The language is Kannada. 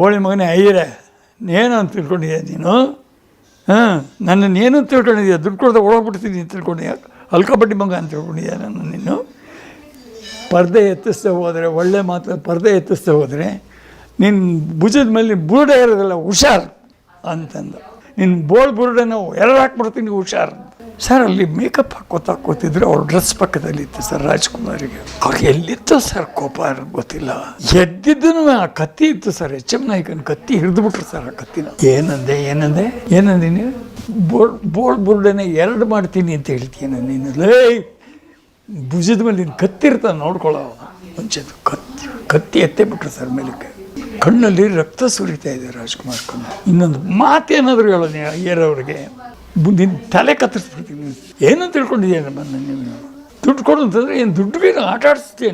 ಬೋಳಿ ಮಗನೇ, ಅಯ್ಯರೆ ಏನು ಅಂತ ತಿಳ್ಕೊಂಡಿದ್ಯಾ ನೀನು? ಹಾಂ ನನ್ನನ್ನು ಏನು ಅಂತ ತಿಳ್ಕೊಂಡಿದ್ಯಾ? ದುಡ್ಡು ಕೊಡದೆ ಓಡೋಗ್ಬಿಡ್ತೀನಿ ತಿಳ್ಕೊಂಡಿದ್ಯಾ? ಅಲ್ಕಬಡ್ಡಿ ಮಗ ಅಂತ ತಿಳ್ಕೊಂಡಿದ್ಯಾ ನನ್ನ ನೀನು? ಪರ್ದೆ ಎತ್ತಿಸ್ತಾ ಹೋದರೆ, ಒಳ್ಳೆ ಮಾತು, ಪರ್ದೆ ಎತ್ತಿಸ್ತಾ ಹೋದರೆ ನಿನ್ನ ಭುಜದ ಮೇಲೆ ಬುರುಡೆ ಇರೋದಿಲ್ಲ ಹುಷಾರ್ ಅಂತಂದು. ನಿನ್ನ ಬೋಳ್ ಬುರುಡೆನ ಎರಡು ಹಾಕ್ಬಿಡ್ತೀನಿ, ಹುಷಾರ್. ಸರ್ ಅಲ್ಲಿ ಮೇಕಪ್ ಹಾಕೋತಾ ಕೂತಿದ್ರೆ ಅವ್ರ ಡ್ರೆಸ್ ಪಕ್ಕದಲ್ಲಿ ಇತ್ತು ಸರ್ ರಾಜ್ಕುಮಾರಿಗೆ. ಅವ್ರಿಗೆ ಎಲ್ಲಿತ್ತು ಸರ್ ಕೋಪ ಗೊತ್ತಿಲ್ಲ. ಎದ್ದಿದ್ದನು ಆ ಕತ್ತಿ ಇತ್ತು ಸರ್ ಎಚ್ ಎಂ ನಾಯ್ಕನ ಕತ್ತಿ ಹಿಡಿದ್ಬಿಟ್ರು ಸರ್ ಆ ಕತ್ತಿನ. ಏನಂದೆ ಏನಂದೆ? ಏನಂದೆ ನೀವು ಬೋರ್ಡ್ ಬೋಳ್ ಬುರುಡೆನ ಎರಡು ಮಾಡ್ತೀನಿ ಅಂತ ಹೇಳ್ತೀನಿ ನೀನು ಲೇ, ಭುಜದ ಮೇಲೆ ನೀನು ಕತ್ತಿರ್ತಾನೆ ನೋಡ್ಕೊಳ್ಳೋ ಮುಂಚೆದು ಕತ್ತಿ ಕತ್ತಿ ಎತ್ತೆ ಬಿಟ್ರು ಸರ್ ಮೇಲಕ್ಕೆ. ಕಣ್ಣಲ್ಲಿ ರಕ್ತ ಸುರಿತಾ ಇದೆ ರಾಜ್ಕುಮಾರ್ ಕಣ್ಣು ಇನ್ನೊಂದು ಮಾತೇನಾದರೂ ಹೇಳೋ ನೀ ಅಯ್ಯರವ್ರಿಗೆ ನಿನ್ನ ತಲೆ ಕತ್ತರಿಸ್ಬಿಡ್ತೀನಿ ಏನು ತಿಳ್ಕೊಂಡಿದ್ದೀಯ ನಮ್ಮನ್ನು ದುಡ್ಡು ಕೊಡು ಏನು ದುಡ್ಡು ಆಟ ಆಡಿಸ್ತೀಯ